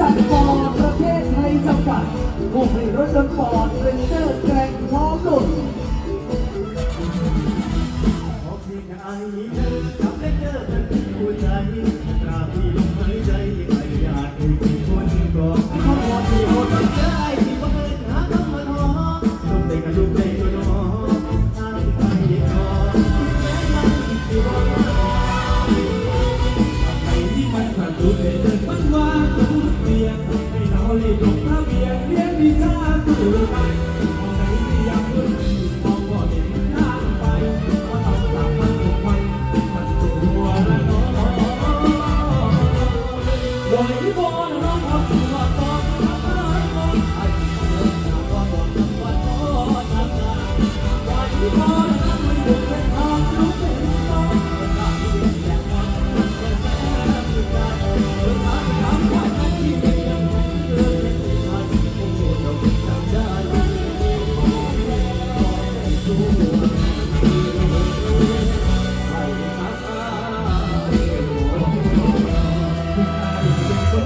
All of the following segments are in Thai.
ษัทฟอร์ดประเทศไทยจำกัดผู้ผลิตรถยนต์ฟอดเรนเจอร์แกร่งพร้อมรุ่นขอเพียงอย่ไอ้เธอทำได้เจอทันทีหัวใจตราบที่ลมหายใจใครอยากคุยกี่คนก็ขอที่โหดใจที่บังเอิญหาคำมาท้อลงได้กับลูกได้ก็น้อทางไปก็แม้มันที่ว่าใครที่มันผ่านตัวเดินมันว่า ให้เรารีบลง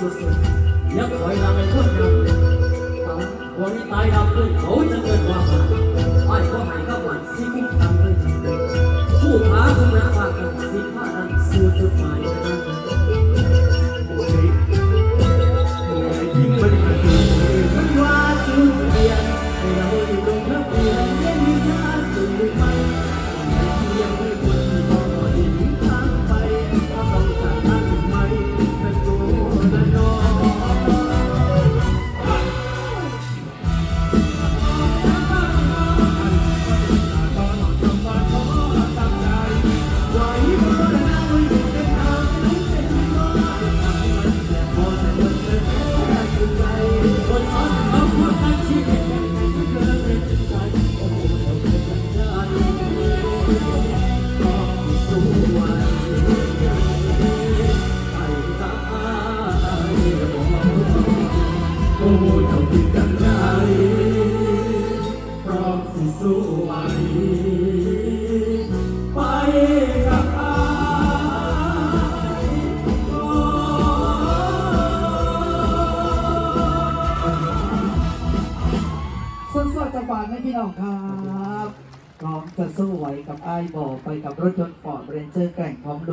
สุดๆยังคอยนำไปคนนำตามคนที่ตายดำด้วยเขาจะเกิดความ เจ้าคิดกันใจพร้อมสิสู้ไหวไปกับอายส่วนสวัสดิ์บาลให้พี่น้องครับพร้อมจะสู้ไหวกับไอ้ายบอไปกับรถยนต์ฟอร์ดเรนเจอร์แกร่งพร้อม